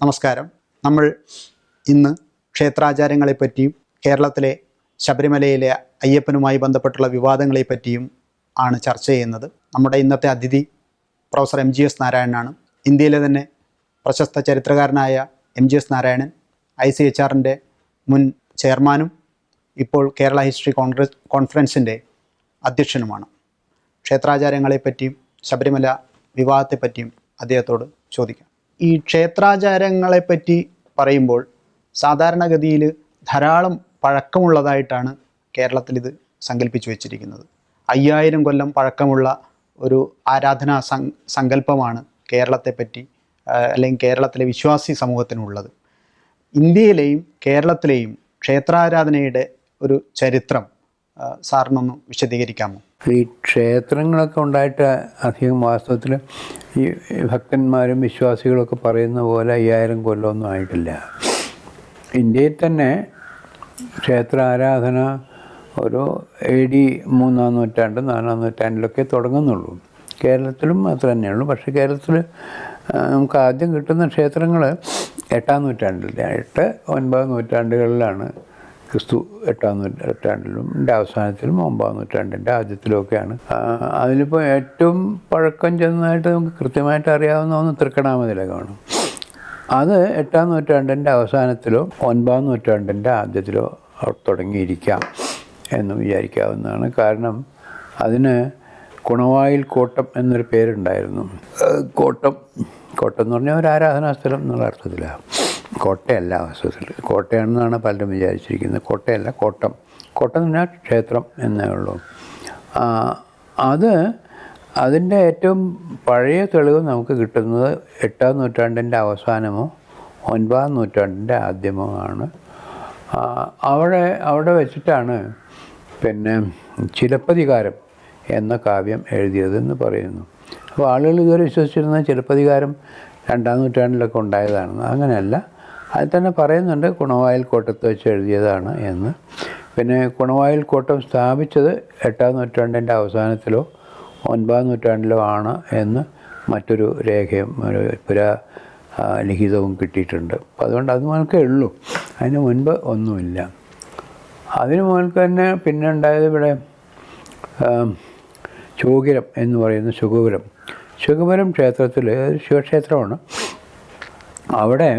നമസ്കാരം. നമ്മൾ ഇന്ന് ക്ഷേത്രാചാരങ്ങളെപ്പറ്റിയും കേരളത്തിലെ ശബരിമലയിലെ അയ്യപ്പനുമായി ബന്ധപ്പെട്ടുള്ള വിവാദങ്ങളെപ്പറ്റിയും ആണ് ചർച്ച ചെയ്യുന്നത്. നമ്മുടെ ഇന്നത്തെ അതിഥി പ്രൊഫസർ എം ജി എസ് നാരായണനാണ്. ഇന്ത്യയിലെ തന്നെ പ്രശസ്ത ചരിത്രകാരനായ M G S Narayanan I C H ആറിന്റെ മുൻ ചെയർമാനും ഇപ്പോൾ കേരള ഹിസ്റ്ററി കോൺഗ്രസ് കോൺഫറൻസിന്റെ അധ്യക്ഷനുമാണ്. ക്ഷേത്രാചാരങ്ങളെപ്പറ്റിയും ശബരിമല വിവാഹത്തെപ്പറ്റിയും അദ്ദേഹത്തോട് ചോദിക്കാം. ഈ ക്ഷേത്രാചാരങ്ങളെ പറ്റി പറയുമ്പോൾ സാധാരണഗതിയിൽ ധാരാളം പഴക്കമുള്ളതായിട്ടാണ് കേരളത്തിൽ ഇത് സങ്കല്പിച്ചു വെച്ചിരിക്കുന്നത്. അയ്യായിരം കൊല്ലം പഴക്കമുള്ള ഒരു ആരാധനാ സം സങ്കല്പമാണ് കേരളത്തെപ്പറ്റി അല്ലെങ്കിൽ കേരളത്തിലെ വിശ്വാസി സമൂഹത്തിനുള്ളത്. ഇന്ത്യയിലെയും കേരളത്തിലെയും ക്ഷേത്രാരാധനയുടെ ഒരു ചരിത്രം സാറിനൊന്ന് വിശദീകരിക്കാമോ? ഈ ക്ഷേത്രങ്ങളൊക്കെ ഉണ്ടായിട്ട് അധികം വാസ്തവത്തിൽ ഈ ഭക്തന്മാരും വിശ്വാസികളൊക്കെ പറയുന്ന പോലെ അയ്യായിരം കൊല്ലമൊന്നും ആയിട്ടില്ല. ഇന്ത്യയിൽ തന്നെ ക്ഷേത്ര ആരാധന ഒരു എ ഡി മൂന്നാം നൂറ്റാണ്ട് നാലാം നൂറ്റാണ്ടിലൊക്കെ തുടങ്ങുന്നുള്ളൂ. കേരളത്തിലും അത് തന്നെയുള്ളൂ പക്ഷേ കേരളത്തിൽ നമുക്ക് ആദ്യം കിട്ടുന്ന ക്ഷേത്രങ്ങൾ എട്ടാം നൂറ്റാണ്ടിൽ എട്ട് ഒൻപത് നൂറ്റാണ്ടുകളിലാണ് ക്രിസ്തു എട്ടാം നൂറ്റാണ്ടിലും അവസാനത്തിലും ഒമ്പതാം നൂറ്റാണ്ടിന്റെ ആദ്യത്തിലുമൊക്കെയാണ് അതിലിപ്പോൾ ഏറ്റവും പഴക്കം ചെന്നതായിട്ട് നമുക്ക് കൃത്യമായിട്ട് അറിയാവുന്ന ഒന്ന് തൃക്കണാമതിലകമാണ് അത് എട്ടാം നൂറ്റാണ്ടിന്റെ അവസാനത്തിലോ ഒൻപതാം നൂറ്റാണ്ടിന്റെ ആദ്യത്തിലോ തുടങ്ങിയിരിക്കാം എന്ന് വിചാരിക്കാവുന്നതാണ്. കാരണം അതിന് കുണവായിൽ കോട്ടം എന്നൊരു പേരുണ്ടായിരുന്നു. കോട്ടം. കോട്ടം എന്ന് പറഞ്ഞാൽ ഒരു ആരാധനാ സ്ഥലം എന്നുള്ള അർത്ഥത്തിലാണ്. കോട്ടയല്ല വാസ്തവത്തിൽ കോട്ടയാണെന്നാണ് പലരും വിചാരിച്ചിരിക്കുന്നത്. കോട്ടയല്ല കോട്ടം. കോട്ടം എന്ന് പറഞ്ഞാൽ ക്ഷേത്രം എന്നേ ഉള്ളൂ. അത് അതിന്റെ ഏറ്റവും പഴയ തെളിവ് നമുക്ക് കിട്ടുന്നത് എട്ടാം നൂറ്റാണ്ടിന്റെ അവസാനമോ ഒൻപതാം നൂറ്റാണ്ടിന്റെ ആദ്യമോ ആണ്. അവിടെ അവിടെ വെച്ചിട്ടാണ് പിന്നെ ചിലപ്പതികാരം എന്ന കാവ്യം എഴുതിയതെന്ന് പറയുന്നു. അപ്പോൾ ആളുകൾ ഇതുവരെ വിശ്വസിച്ചിരുന്ന ചിലപ്പതികാരം രണ്ടാം നൂറ്റാണ്ടിലൊക്കെ ഉണ്ടായതാണെന്ന്. അങ്ങനെയല്ല. അത് തന്നെ പറയുന്നുണ്ട് കുണവായിൽ കോട്ടത്ത് വെച്ച് എഴുതിയതാണ് എന്ന്. പിന്നെ കുണവായിൽ കോട്ടം സ്ഥാപിച്ചത് എട്ടാം നൂറ്റാണ്ടിന്റെ അവസാനത്തിലോ ഒൻപതാം നൂറ്റാണ്ടിലോ ആണ് എന്ന് മറ്റൊരു രേഖയും ഒരു പുരാ ലിഖിതവും കിട്ടിയിട്ടുണ്ട്. അപ്പം അതുകൊണ്ട് അത് മുതൽക്കേ ഉള്ളൂ. അതിന് മുൻപ് ഒന്നുമില്ല. അതിന് മുതൽക്ക് തന്നെ പിന്നെ ഉണ്ടായത് ഇവിടെ ചോകിരം എന്ന് പറയുന്ന ശുഗപുരം ശുഗപുരം ക്ഷേത്രത്തിൽ ശിവക്ഷേത്രമാണ്. അവിടെ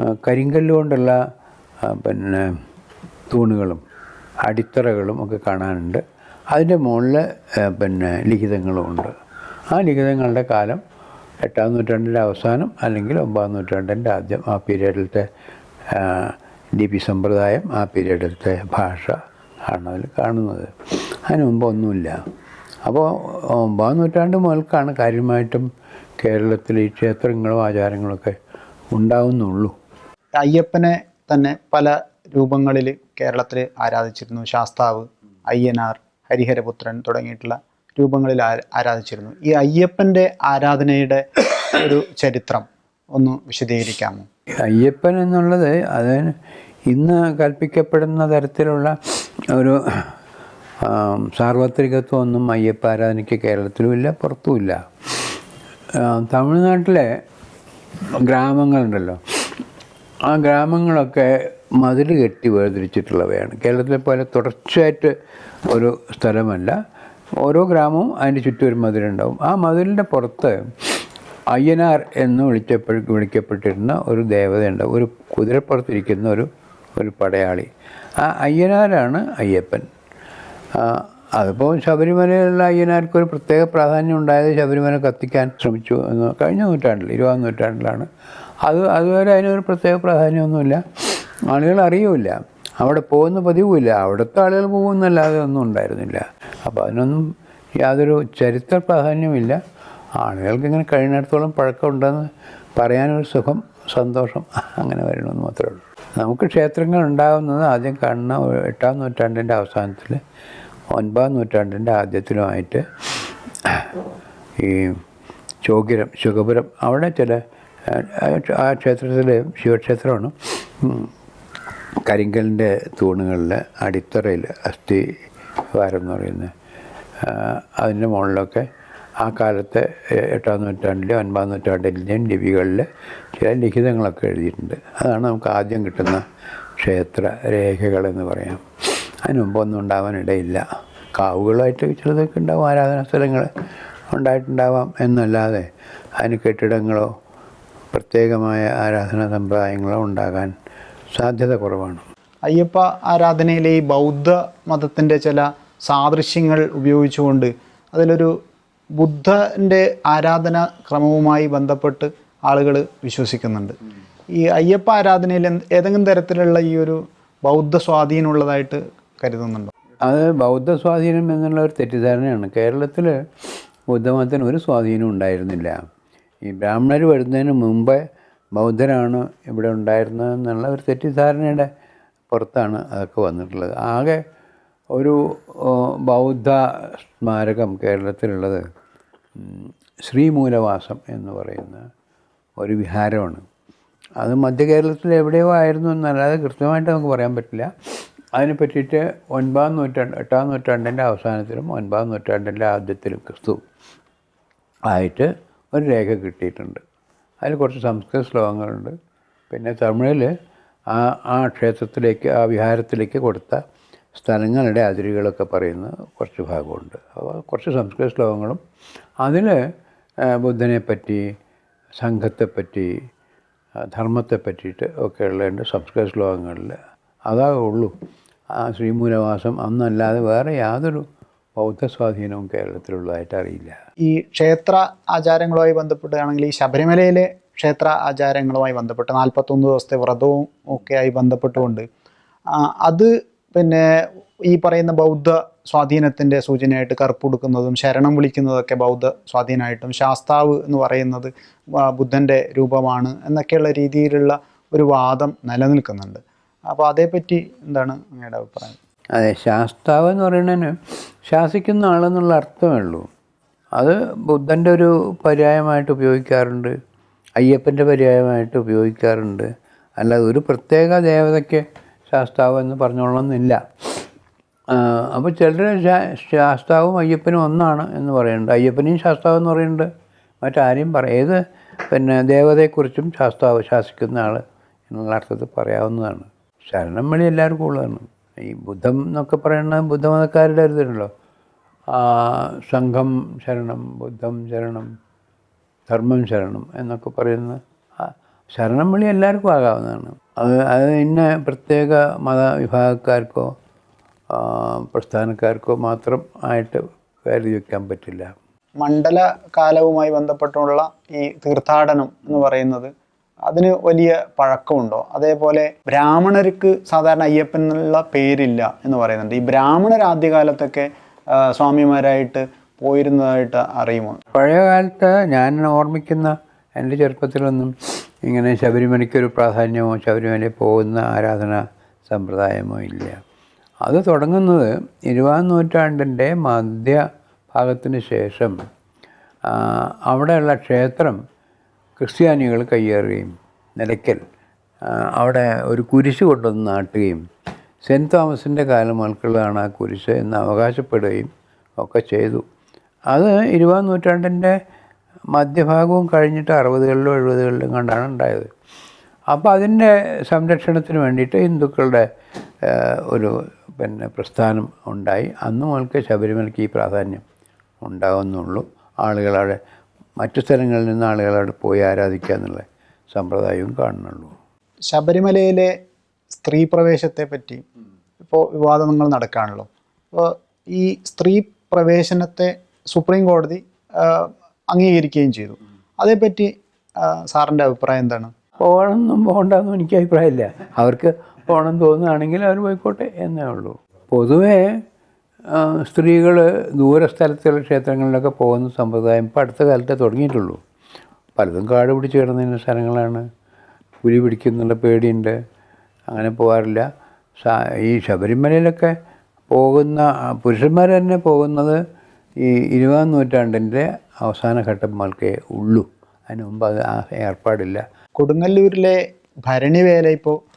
ആ, കരിങ്കല്ല് കൊണ്ടുള്ള പിന്നെ തൂണുകളും അടിത്തറകളും ഒക്കെ കാണാനുണ്ട്. അതിന്റെ മുകളിൽ പിന്നെ ലിഖിതങ്ങളും ഉണ്ട്. ആ ലിഖിതങ്ങളുടെ കാലം എട്ടാം നൂറ്റാണ്ടിന്റെ അവസാനം അല്ലെങ്കിൽ ഒമ്പതാം നൂറ്റാണ്ടിന്റെ ആദ്യം ആ പീരീഡിലത്തെ ലിപി സമ്പ്രദായം ആ പീരീഡിലത്തെ ഭാഷ ആണ് അതിൽ കാണുന്നത്. അതിന് മുമ്പ് ഒന്നുമില്ല. അപ്പോൾ ഒമ്പതാം നൂറ്റാണ്ട് മുതൽക്കാണ് കാര്യമായിട്ടും കേരളത്തിൽ ഈ ക്ഷേത്രങ്ങളും ആചാരങ്ങളൊക്കെ ഉണ്ടാവുന്നുള്ളൂ. അയ്യപ്പനെ തന്നെ പല രൂപങ്ങളിൽ കേരളത്തിൽ ആരാധിച്ചിരുന്നു. ശാസ്താവ് അയ്യനാർ ഹരിഹരപുത്രൻ തുടങ്ങിയിട്ടുള്ള രൂപങ്ങളിൽ ആരാധിച്ചിരുന്നു. ഈ അയ്യപ്പന്റെ ആരാധനയുടെ ഒരു ചരിത്രം ഒന്ന് വിശദീകരിക്കാമോ? അയ്യപ്പൻ എന്നുള്ളത് അത് ഇന്ന് കൽപ്പിക്കപ്പെടുന്ന തരത്തിലുള്ള ഒരു സാർവത്രികത്വം ഒന്നും അയ്യപ്പ ആരാധനയ്ക്ക് കേരളത്തിലുമില്ല പുറത്തുമില്ല തമിഴ്നാട്ടിലെ ഗ്രാമങ്ങളുണ്ടല്ലോ. ആ ഗ്രാമങ്ങളൊക്കെ മതിൽ കെട്ടി വേർതിരിച്ചിട്ടുള്ളവയാണ്. കേരളത്തിലെ പോലെ തുടർച്ചയായിട്ട് ഒരു സ്ഥലമല്ല. ഓരോ ഗ്രാമവും അതിന്റെ ചുറ്റും ഒരു മതിലുണ്ടാവും. ആ മതിലിന്റെ പുറത്ത് അയ്യനാർ എന്ന് വിളിച്ചപ്പോൾ വിളിക്കപ്പെട്ടിരുന്ന ഒരു ദേവതയുണ്ട്. ഒരു കുതിരപ്പുറത്തിരിക്കുന്ന ഒരു ഒരു പടയാളി. ആ അയ്യനാരാണ് അയ്യപ്പൻ. അതിപ്പോൾ ശബരിമലയിലുള്ള അയ്യനാർക്ക് ഒരു പ്രത്യേക പ്രാധാന്യം ഉണ്ടായത് ശബരിമല കത്തിക്കാൻ ശ്രമിച്ചു എന്ന് കഴിഞ്ഞ നൂറ്റാണ്ടിൽ ഇരുപതാം നൂറ്റാണ്ടിലാണ്. അത് അതുവരെ അതിനൊരു പ്രത്യേക പ്രാധാന്യമൊന്നുമില്ല. ആളുകൾ അറിയൂല അവിടെ പോകുന്ന പതിവുമില്ല. അവിടുത്തെ ആളുകൾ പോകുന്നല്ലാതെ ഒന്നും ഉണ്ടായിരുന്നില്ല. അപ്പോൾ അതിനൊന്നും യാതൊരു ചരിത്ര പ്രാധാന്യമില്ല ആളുകൾക്ക് ഇങ്ങനെ കഴിയുന്നിടത്തോളം പഴക്കമുണ്ടെന്ന് പറയാനൊരു സുഖം സന്തോഷം അങ്ങനെ വരണമെന്ന് മാത്രമേ ഉള്ളൂ. നമുക്ക് ക്ഷേത്രങ്ങൾ ഉണ്ടാകുന്നത് ആദ്യം ഒരു എട്ടാം നൂറ്റാണ്ടിന്റെ അവസാനത്തിൽ ഒൻപതാം നൂറ്റാണ്ടിന്റെ ആദ്യത്തിലുമായിട്ട് ഈ ചോകിരം ശുഖപുരം അവിടെ ചില ആ- ക്ഷേത്രത്തിൽ ശിവക്ഷേത്രമാണ്. കരിങ്കലിന്റെ തൂണുകളിൽ അടിത്തറയിൽ അസ്ഥി വാരം എന്ന് പറയുന്നത് അതിന്റെ മുകളിലൊക്കെ ആ കാലത്തെ എട്ടാം നൂറ്റാണ്ടിലെ ഒൻപതാം നൂറ്റാണ്ടിലെയും ലിപികളിൽ ചില ലിഖിതങ്ങളൊക്കെ എഴുതിയിട്ടുണ്ട്. അതാണ് നമുക്ക് ആദ്യം കിട്ടുന്ന ക്ഷേത്ര രേഖകളെന്ന് പറയാം. അതിന് മുമ്പ് ഒന്നും ഉണ്ടാവാനിടയില്ല കാവുകളായിട്ട് ചിലതൊക്കെ ഉണ്ടാവും ആരാധനാ സ്ഥലങ്ങൾ ഉണ്ടായിട്ടുണ്ടാവാം എന്നല്ലാതെ അതിന് കെട്ടിടങ്ങളോ പ്രത്യേകമായ ആരാധനാ സമ്പ്രദായങ്ങളോ ഉണ്ടാകാൻ സാധ്യത കുറവാണ്. അയ്യപ്പ ആരാധനയിലെ ഈ ബൗദ്ധ മതത്തിന്റെ ചില സാദൃശ്യങ്ങൾ ഉപയോഗിച്ചുകൊണ്ട് അതിലൊരു ബുദ്ധന്റെ ആരാധന ക്രമവുമായി ബന്ധപ്പെട്ട് ആളുകൾ വിശ്വസിക്കുന്നുണ്ട്. ഈ അയ്യപ്പ ആരാധനയിൽ ഏതെങ്കിലും തരത്തിലുള്ള ഈ ഒരു ബൗദ്ധ സ്വാധീനമുള്ളതായിട്ട് കരുതുന്നുണ്ടോ? അത് ബൗദ്ധ സ്വാധീനം എന്നുള്ള ഒരു തെറ്റിദ്ധാരണയാണ്. കേരളത്തിൽ ബുദ്ധമതത്തിന് ഒരു സ്വാധീനം ഉണ്ടായിരുന്നില്ല. ഈ ബ്രാഹ്മണർ വരുന്നതിന് മുമ്പേ ബൗദ്ധരാണ് ഇവിടെ ഉണ്ടായിരുന്നത് എന്നുള്ള ഒരു തെറ്റിദ്ധാരണയുടെ പുറത്താണ് അതൊക്കെ വന്നിട്ടുള്ളത്. ആകെ ഒരു ബൗദ്ധ സ്മാരകം കേരളത്തിലുള്ളത് ശ്രീമൂലവാസം എന്ന് പറയുന്ന ഒരു വിഹാരമാണ്. അത് മധ്യ കേരളത്തിൽ എവിടെയോ ആയിരുന്നു എന്നല്ലാതെ കൃത്യമായിട്ട് നമുക്ക് പറയാൻ പറ്റില്ല. അതിനെ പറ്റിയിട്ട് ഒൻപതാം നൂറ്റാണ്ട് എട്ടാം നൂറ്റാണ്ടിന്റെ അവസാനത്തിലും ഒൻപതാം നൂറ്റാണ്ടിന്റെ ആദ്യത്തിലും ക്രിസ്തു ആയിട്ട് ഒരു രേഖ കിട്ടിയിട്ടുണ്ട്. അതിൽ കുറച്ച് സംസ്കൃത ശ്ലോകങ്ങളുണ്ട്. പിന്നെ തമിഴിൽ ആ ആ ക്ഷേത്രത്തിലേക്ക് ആ വിഹാരത്തിലേക്ക് കൊടുത്ത സ്ഥലങ്ങളുടെ അതിരുകളൊക്കെ പറയുന്ന കുറച്ച് ഭാഗമുണ്ട്. അപ്പോൾ കുറച്ച് സംസ്കൃത ശ്ലോകങ്ങളും. അതിൽ ബുദ്ധനെ പറ്റി സംഘത്തെപ്പറ്റി ധർമ്മത്തെ പറ്റിയിട്ട് ഒക്കെ ഉള്ളതുണ്ട് സംസ്കൃത ശ്ലോകങ്ങളിൽ. അതാ ഉള്ളൂ. ആ ശ്രീമൂലവാസം അന്നല്ലാതെ വേറെ യാതൊരു ബൗദ്ധ സ്വാധീനവും കേരളത്തിലുള്ളതായിട്ട് അറിയില്ല. ഈ ക്ഷേത്ര ആചാരങ്ങളുമായി ബന്ധപ്പെട്ടാണെങ്കിൽ ഈ ശബരിമലയിലെ ക്ഷേത്ര ആചാരങ്ങളുമായി ബന്ധപ്പെട്ട് നാൽപ്പത്തൊന്ന് ദിവസത്തെ വ്രതവും ഒക്കെ ആയി ബന്ധപ്പെട്ടുകൊണ്ട് അത് പിന്നെ ഈ പറയുന്ന ബൗദ്ധ സ്വാധീനത്തിന്റെ സൂചനയായിട്ട് കറുപ്പുടുക്കുന്നതും ശരണം വിളിക്കുന്നതൊക്കെ ബൗദ്ധ സ്വാധീനമായിട്ടും ശാസ്താവ് എന്ന് പറയുന്നത് ബുദ്ധന്റെ രൂപമാണ് എന്നൊക്കെയുള്ള രീതിയിലുള്ള ഒരു വാദം നിലനിൽക്കുന്നുണ്ട്. അപ്പോൾ അതേപ്പറ്റി എന്താണ് അങ്ങയുടെ അഭിപ്രായം? അതെ ശാസ്താവ് എന്ന് പറയുന്നതിന് ശാസിക്കുന്ന ആളെന്നുള്ള അർത്ഥമേ ഉള്ളൂ. അത് ബുദ്ധന്റെ ഒരു പര്യായമായിട്ട് ഉപയോഗിക്കാറുണ്ട് അയ്യപ്പന്റെ പര്യായമായിട്ട് ഉപയോഗിക്കാറുണ്ട്. അല്ലാതെ ഒരു പ്രത്യേക ദേവതയ്ക്ക് ശാസ്താവ് എന്ന് പറഞ്ഞോളണമെന്നില്ല. അപ്പോൾ ചിലർ ശാസ്താവും അയ്യപ്പനും ഒന്നാണ് എന്ന് പറയുന്നുണ്ട്. അയ്യപ്പനെയും ശാസ്താവ് എന്ന് പറയുന്നുണ്ട്. മറ്റാരെയും പറ ഏത് പിന്നെ ദേവതയെക്കുറിച്ചും ശാസ്താവ് ശാസിക്കുന്ന ആൾ എന്നുള്ള അർത്ഥത്തിൽ പറയാവുന്നതാണ്. ശരണം വഴി എല്ലാവർക്കും ഉള്ളതാണ്. ഈ ബുദ്ധം എന്നൊക്കെ പറയുന്നത് ബുദ്ധമതക്കാരുടെ ഇതിലുണ്ടല്ലോ ആ, സംഘം ശരണം ബുദ്ധം ശരണം ധർമ്മം ശരണം എന്നൊക്കെ പറയുന്ന ശരണം വിളി എല്ലാവർക്കും ആകാവുന്നതാണ്. അത് അത് ഇന്ന പ്രത്യേക മതവിഭാഗക്കാർക്കോ പ്രസ്ഥാനക്കാർക്കോ മാത്രം ആയിട്ട് കരുതി വയ്ക്കാൻ പറ്റില്ല. മണ്ഡല കാലവുമായി ബന്ധപ്പെട്ടുള്ള ഈ തീർത്ഥാടനം എന്ന് പറയുന്നത് അതിന് വലിയ പഴക്കമുണ്ടോ? അതേപോലെ ബ്രാഹ്മണർക്ക് സാധാരണ അയ്യപ്പൻ എന്നുള്ള പേരില്ല എന്ന് പറയുന്നുണ്ട്. ഈ ബ്രാഹ്മണർ ആദ്യകാലത്തൊക്കെ സ്വാമിമാരായിട്ട് പോയിരുന്നതായിട്ട് അറിയുമോ? പഴയ കാലത്ത് ഞാൻ ഓർമ്മിക്കുന്ന എന്റെ ചെറുപ്പത്തിലൊന്നും ഇങ്ങനെ ശബരിമലയ്ക്കൊരു പ്രാധാന്യമോ ശബരിമലയിൽ പോകുന്ന ആരാധന സമ്പ്രദായമോ ഇല്ല. അത് തുടങ്ങുന്നത് ഇരുപതാം നൂറ്റാണ്ടിന്റെ മധ്യ ഭാഗത്തിന് ശേഷം അവിടെയുള്ള ക്ഷേത്രം ക്രിസ്ത്യാനികൾ കയ്യേറുകയും നിലയ്ക്കൽ അവിടെ ഒരു കുരിശ് കൊണ്ടുവന്ന് നാട്ടുകയും സെന്റ് തോമസിന്റെ കാലം ആൾക്കുള്ളതാണ് ആ കുരിശ് എന്ന് അവകാശപ്പെടുകയും ഒക്കെ ചെയ്തു. അത് ഇരുപതാം നൂറ്റാണ്ടിന്റെ മധ്യഭാഗവും കഴിഞ്ഞിട്ട് അറുപതുകളിലും എഴുപതുകളിലും കണ്ടാണ് ഉണ്ടായത്. അപ്പോൾ അതിന്റെ സംരക്ഷണത്തിന് വേണ്ടിയിട്ട് ഹിന്ദുക്കളുടെ ഒരു പിന്നെ പ്രസ്ഥാനം ഉണ്ടായി. അന്ന് മുതൽക്ക് ശബരിമലയ്ക്ക് ഈ പ്രാധാന്യം ഉണ്ടാകുന്നുള്ളൂ ആളുകളവിടെ മറ്റു സ്ഥലങ്ങളിൽ നിന്ന് ആളുകൾ അവിടെ പോയി ആരാധിക്കുക എന്നുള്ള സമ്പ്രദായവും കാണുന്നുള്ളൂ. ശബരിമലയിലെ സ്ത്രീ പ്രവേശത്തെ പറ്റി ഇപ്പോൾ വിവാദങ്ങൾ നടക്കാണല്ലോ. അപ്പോൾ ഈ സ്ത്രീ പ്രവേശനത്തെ സുപ്രീം കോടതി അംഗീകരിക്കുകയും ചെയ്തു. അതേപ്പറ്റി സാറിന്റെ അഭിപ്രായം എന്താണ്? പോകണമെന്നും പോകണ്ടെന്നും എനിക്ക് അഭിപ്രായമില്ല. അവർക്ക് പോകണം തോന്നുകയാണെങ്കിൽ അവർ പോയിക്കോട്ടെ എന്നേ ഉള്ളൂ. പൊതുവേ സ്ത്രീകൾ ദൂരസ്ഥലത്തുള്ള ക്ഷേത്രങ്ങളിലൊക്കെ പോകുന്ന സമ്പ്രദായം ഇപ്പോൾ അടുത്ത കാലത്തെ തുടങ്ങിയിട്ടുള്ളൂ. പലതും കാട് പിടിച്ച് കിടന്നിരുന്ന സ്ഥലങ്ങളാണ്. പുലി പിടിക്കുന്നുള്ള പേടിയുണ്ട്. അങ്ങനെ പോകാറില്ല. ഈ ശബരിമലയിലൊക്കെ പോകുന്ന പുരുഷന്മാർ തന്നെ പോകുന്നത് ഈ ഇരുപതാം നൂറ്റാണ്ടിന്റെ അവസാന ഘട്ടം മുതൽക്കേ ഉള്ളൂ. അതിന് മുമ്പ് അത് ഏർപ്പാടില്ല. കൊടുങ്ങല്ലൂരിലെ ഭരണിവേല ഇപ്പോൾ പൊ-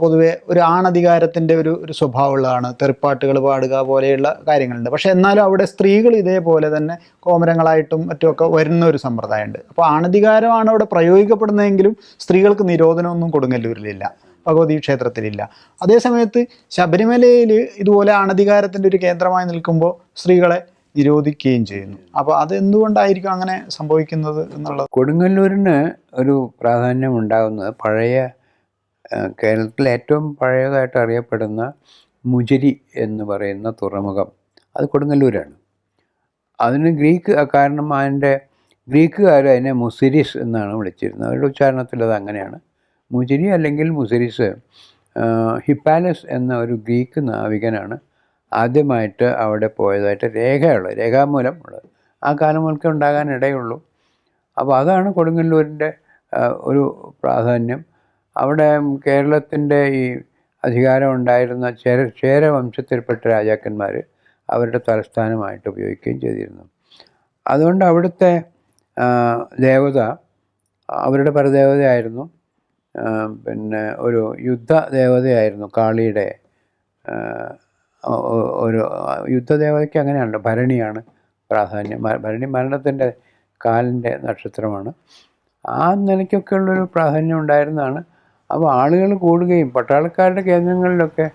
പൊതുവെ ഒരു ആണധികാരത്തിന്റെ ഒരു ഒരു സ്വഭാവമുള്ളതാണ്. തെറിപ്പാട്ടുകൾ പാടുക പോലെയുള്ള കാര്യങ്ങളുണ്ട്. പക്ഷേ എന്നാലും അവിടെ സ്ത്രീകൾ ഇതേപോലെ തന്നെ കോമരങ്ങളായിട്ടും മറ്റുമൊക്കെ വരുന്ന ഒരു സമ്പ്രദായമുണ്ട്. അപ്പോൾ ആണധികാരമാണ് അവിടെ പ്രയോഗിക്കപ്പെടുന്നതെങ്കിലും സ്ത്രീകൾക്ക് നിരോധനമൊന്നും കൊടുങ്ങല്ലൂരിലില്ല. ഭഗവതി ക്ഷേത്രത്തിലില്ല. അതേസമയത്ത് ശബരിമലയിൽ ഇതുപോലെ അണധികാരത്തിന്റെ ഒരു കേന്ദ്രമായി നിൽക്കുമ്പോൾ സ്ത്രീകളെ നിരോധിക്കുകയും ചെയ്യുന്നു. അപ്പോൾ അത് എന്തുകൊണ്ടായിരിക്കും അങ്ങനെ സംഭവിക്കുന്നത് എന്നുള്ളത്? കൊടുങ്ങല്ലൂരിന് ഒരു പ്രാധാന്യം ഉണ്ടാകുന്നത് പഴയ ആ, കേരളത്തിലെ ഏറ്റവും പഴയതായിട്ട് അറിയപ്പെടുന്ന മുജരി എന്ന് പറയുന്ന തുറമുഖം അത് കൊടുങ്ങല്ലൂരാണ്. അതിന് ഗ്രീക്ക് കാരണം അതിന്റെ ഗ്രീക്കുകാർ അതിനെ മുസിരിസ് എന്നാണ് വിളിച്ചിരുന്നത്. അവരുടെ ഉച്ചാരണത്തിൽ അത് അങ്ങനെയാണ്. മുജരി അല്ലെങ്കിൽ മുസിരിസ് ഹിപ്പാലസ് എന്ന ഒരു ഗ്രീക്ക് നാവികനാണ് ആദ്യമായിട്ട് അവിടെ പോയതായിട്ട് രേഖയുള്ളത് രേഖാമൂലം ഉള്ളത്. ആ കാലം മുതൽക്കേ ഉണ്ടാകാൻ ഇടയുള്ളൂ. അപ്പോൾ അതാണ് കൊടുങ്ങല്ലൂരിന്റെ ഒരു പ്രാധാന്യം. അവിടെ കേരളത്തിന്റെ ഈ അധികാരം ഉണ്ടായിരുന്ന ചേര ചേര വംശത്തിൽപ്പെട്ട രാജാക്കന്മാർ അവരുടെ തലസ്ഥാനമായിട്ട് ഉപയോഗിക്കുകയും ചെയ്തിരുന്നു. അതുകൊണ്ട് അവിടുത്തെ ദേവത അവരുടെ പരദേവതയായിരുന്നു പിന്നെ ഒരു യുദ്ധ ദേവതയായിരുന്നു കാളിയുടെ ഒരു യുദ്ധദേവതയ്ക്ക് അങ്ങനെയാണ് ഭരണിയാണ് പ്രാധാന്യം. ഭരണി മരണത്തിന്റെ കാലിന്റെ നക്ഷത്രമാണ്. ആ നിലയ്ക്കൊക്കെയുള്ളൊരു പ്രാധാന്യം ഉണ്ടായിരുന്നതാണ് അപ്പോൾ ആളുകൾ കൂടുകയും പട്ടാളക്കാരുടെ കേന്ദ്രങ്ങളിലൊക്കെ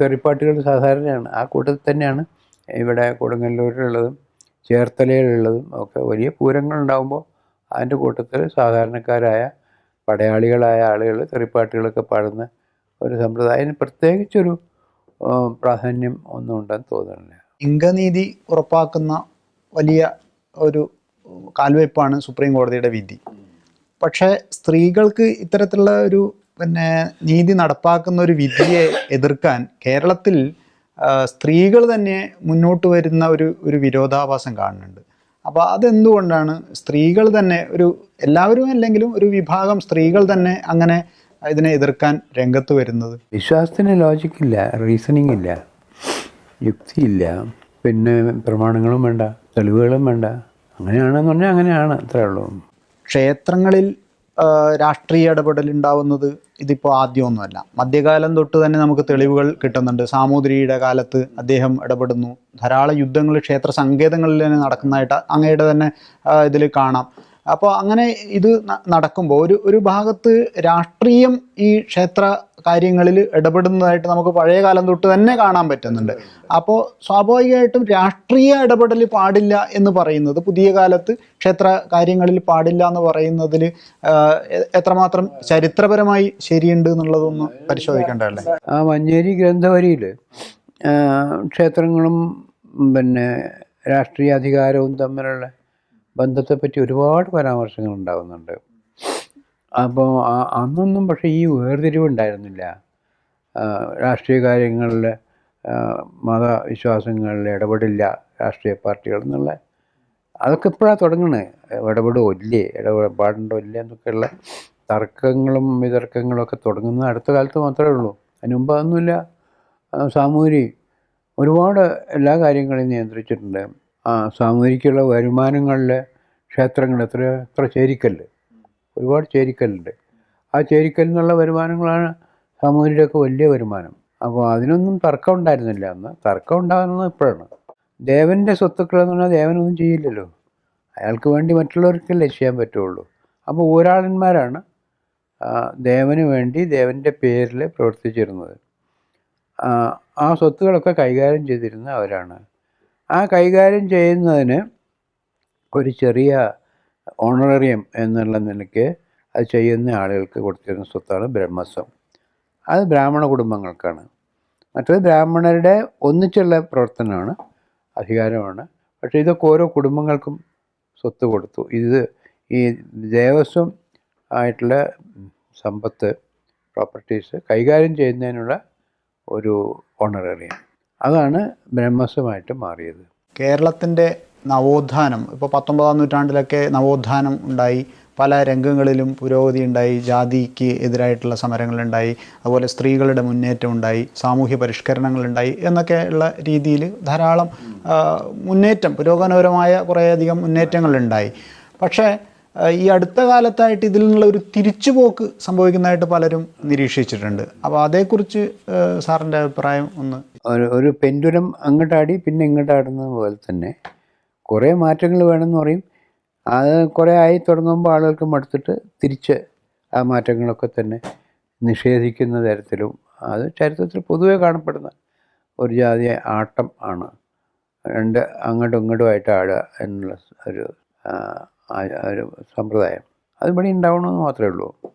തെറിപ്പാട്ടുകൾ സാധാരണയാണ്. ആ കൂട്ടത്തിൽ തന്നെയാണ് ഇവിടെ കൊടുങ്ങല്ലൂരിലുള്ളതും ചേർത്തലയിലുള്ളതും ഒക്കെ വലിയ പൂരങ്ങളുണ്ടാകുമ്പോൾ അതിന്റെ കൂട്ടത്തിൽ സാധാരണക്കാരായ പടയാളികളായ ആളുകൾ തെറിപ്പാട്ടുകളൊക്കെ പാടുന്ന ഒരു സമ്പ്രദായം. പ്രത്യേകിച്ചൊരു പ്രാധാന്യം ഒന്നും ഉണ്ടെന്ന് തോന്നുന്നില്ല. ലിംഗനീതി ഉറപ്പാക്കുന്ന വലിയ ഒരു കാൽവയ്പ്പാണ് സുപ്രീം കോടതിയുടെ വിധി. പക്ഷേ സ്ത്രീകൾക്ക് ഇത്തരത്തിലുള്ള ഒരു പിന്നെ നീതി നടപ്പാക്കുന്ന ഒരു വിധിയെ എതിർക്കാൻ കേരളത്തിൽ സ്ത്രീകൾ തന്നെ മുന്നോട്ട് വരുന്ന ഒരു ഒരു വിരോധാഭാസം കാണുന്നുണ്ട്. അപ്പോൾ അതെന്തുകൊണ്ടാണ് സ്ത്രീകൾ തന്നെ ഒരു എല്ലാവരും അല്ലെങ്കിലും ഒരു വിഭാഗം സ്ത്രീകൾ തന്നെ അങ്ങനെ ഇതിനെ എതിർക്കാൻ രംഗത്ത് വരുന്നത്? വിശ്വാസത്തിന് ലോജിക്കില്ല റീസണിങ് ഇല്ല യുക്തിയില്ല പിന്നെ പ്രമാണങ്ങളും വേണ്ട തെളിവുകളും വേണ്ട. അങ്ങനെയാണെന്ന് പറഞ്ഞാൽ അങ്ങനെയാണ് അത്രേ ഉള്ളൂ. ക്ഷേത്രങ്ങളിൽ രാഷ്ട്രീയ ഇടപെടൽ ഉണ്ടാവുന്നത് ഇതിപ്പോൾ ആദ്യമൊന്നുമല്ല. മധ്യകാലം തൊട്ട് തന്നെ നമുക്ക് തെളിവുകൾ കിട്ടുന്നുണ്ട്. സാമൂതിരിയുടെ കാലത്ത് അദ്ദേഹം ഇടപെടുന്നു. ധാരാളം യുദ്ധങ്ങൾ ക്ഷേത്ര സങ്കേതങ്ങളിൽ തന്നെ നടക്കുന്നതായിട്ട് അങ്ങയുടെ തന്നെ ഇതിൽ കാണാം. അപ്പോൾ അങ്ങനെ ഇത് നടക്കുമ്പോൾ ഒരു ഒരു ഭാഗത്ത് രാഷ്ട്രീയം ഈ ക്ഷേത്ര കാര്യങ്ങളിൽ ഇടപെടുന്നതായിട്ട് നമുക്ക് പഴയ കാലം തൊട്ട് തന്നെ കാണാൻ പറ്റുന്നുണ്ട്. അപ്പോൾ സ്വാഭാവികമായിട്ടും രാഷ്ട്രീയ ഇടപെടൽ പാടില്ല എന്ന് പറയുന്നത് പുതിയ കാലത്ത് ക്ഷേത്ര കാര്യങ്ങളിൽ പാടില്ല എന്ന് പറയുന്നതിൽ എത്രമാത്രം ചരിത്രപരമായി ശരിയുണ്ട് എന്നുള്ളതൊന്ന് പരിശോധിക്കേണ്ടതല്ലേ? ആ മഞ്ഞേരി ഗ്രന്ഥവരിയിൽ ക്ഷേത്രങ്ങളും പിന്നെ രാഷ്ട്രീയ അധികാരവും തമ്മിലുള്ള ബന്ധത്തെപ്പറ്റി ഒരുപാട് പരാമർശങ്ങൾ ഉണ്ടാകുന്നുണ്ട് അപ്പോൾ അന്നൊന്നും പക്ഷേ ഈ വേർതിരിവ് ഉണ്ടായിരുന്നില്ല രാഷ്ട്രീയ കാര്യങ്ങളിൽ മതവിശ്വാസങ്ങളിൽ ഇടപെടില്ല രാഷ്ട്രീയ പാർട്ടികൾ എന്നുള്ള. അതൊക്കെ ഇപ്പോഴാണ് തുടങ്ങണേ. ഇടപെടുമോ ഇല്ലേ? ഇടപെടാണ്ടോ ഇല്ലേ? എന്നൊക്കെയുള്ള തർക്കങ്ങളും വിതർക്കങ്ങളും ഒക്കെ തുടങ്ങുന്ന അടുത്ത കാലത്ത് മാത്രമേ ഉള്ളൂ. അതിന് മുമ്പ് അതൊന്നുമില്ല. സാമൂഹ്യം ഒരുപാട് എല്ലാ കാര്യങ്ങളെയും നിയന്ത്രിച്ചിട്ടുണ്ട്. ആ സാമൂരിക്കുള്ള വരുമാനങ്ങളിൽ ക്ഷേത്രങ്ങൾ എത്ര എത്ര ചേരിക്കല്ല്? ഒരുപാട് ചേരിക്കല്ലുണ്ട്. ആ ചേരിക്കല്ലിൽ വരുമാനങ്ങളാണ് സാമൂതിരിയുടെയൊക്കെ വലിയ വരുമാനം. അപ്പോൾ അതിനൊന്നും തർക്കം ഉണ്ടായിരുന്നില്ല. അന്ന് തർക്കം ഉണ്ടാകുന്നത് ഇപ്പോഴാണ്. ദേവന്റെ സ്വത്തുക്കൾ എന്ന് പറഞ്ഞാൽ ദേവനൊന്നും ചെയ്യില്ലല്ലോ. അയാൾക്ക് വേണ്ടി മറ്റുള്ളവർക്കല്ലേ ചെയ്യാൻ പറ്റുള്ളൂ. അപ്പോൾ ഊരാളന്മാരാണ് ദേവന് വേണ്ടി ദേവന്റെ പേരിൽ പ്രവർത്തിച്ചിരുന്നത്. ആ, സ്വത്തുക്കളൊക്കെ കൈകാര്യം ചെയ്തിരുന്ന അവരാണ്. ആ കൈകാര്യം ചെയ്യുന്നതിന് ഒരു ചെറിയ ഓണറേറിയം എന്നുള്ള നിലയ്ക്ക് അത് ചെയ്യുന്ന ആളുകൾക്ക് കൊടുത്തിരുന്ന സ്വത്താണ് ബ്രഹ്മസ്വം. അത് ബ്രാഹ്മണ കുടുംബങ്ങൾക്കാണ്. മറ്റത് ബ്രാഹ്മണരുടെ ഒന്നിച്ചുള്ള പ്രവർത്തനമാണ് അധികാരമാണ്. പക്ഷേ ഇതൊക്കെ ഓരോ കുടുംബങ്ങൾക്കും സ്വത്ത് കൊടുത്തു. ഇത് ഈ ദേവസ്വം ആയിട്ടുള്ള സമ്പത്ത് പ്രോപ്പർട്ടീസ് കൈകാര്യം ചെയ്യുന്നതിനുള്ള ഒരു ഓണററിയം അതാണ് ബ്രഹ്മസ്വമായിട്ട് മാറിയത്. കേരളത്തിന്റെ നവോത്ഥാനം ഇപ്പോൾ പത്തൊമ്പതാം നൂറ്റാണ്ടിലൊക്കെ നവോത്ഥാനം ഉണ്ടായി. പല രംഗങ്ങളിലും പുരോഗതി ഉണ്ടായി. ജാതിക്ക് എതിരായിട്ടുള്ള സമരങ്ങളുണ്ടായി അതുപോലെ സ്ത്രീകളുടെ മുന്നേറ്റം ഉണ്ടായി. സാമൂഹ്യ പരിഷ്കരണങ്ങളുണ്ടായി എന്നൊക്കെയുള്ള രീതിയിൽ ധാരാളം മുന്നേറ്റം പുരോഗമനപരമായ കുറേയധികം മുന്നേറ്റങ്ങളുണ്ടായി പക്ഷേ ഈ അടുത്ത കാലത്തായിട്ട് ഇതിൽ നിന്നുള്ള ഒരു തിരിച്ചുപോക്ക് സംഭവിക്കുന്നതായിട്ട് പലരും നിരീക്ഷിച്ചിട്ടുണ്ട്. അപ്പോൾ അതേക്കുറിച്ച് സാറിന്റെ അഭിപ്രായം ഒന്ന്. ഒരു പെൻഡുരം അങ്ങോട്ടാടി പിന്നെ ഇങ്ങോട്ടാടുന്ന പോലെ തന്നെ കുറേ മാറ്റങ്ങൾ വേണമെന്ന് പറയും. അത് കുറേ ആയി തുടങ്ങുമ്പോൾ ആളുകൾക്ക് മടുത്തിട്ട് തിരിച്ച് ആ മാറ്റങ്ങളൊക്കെ തന്നെ നിഷേധിക്കുന്ന തരത്തിലും അത് ചരിത്രത്തിൽ പൊതുവെ കാണപ്പെടുന്ന ഒരു ജാതി ആട്ടം ആണ്. രണ്ട് അങ്ങോട്ടും ഇങ്ങോട്ടുമായിട്ട് ആടുക എന്നുള്ള ഒരു ആ- ഒരു സമ്പ്രദായം. അത് ഇവിടെ ഉണ്ടാവണമെന്ന് മാത്രമേ ഉള്ളൂ.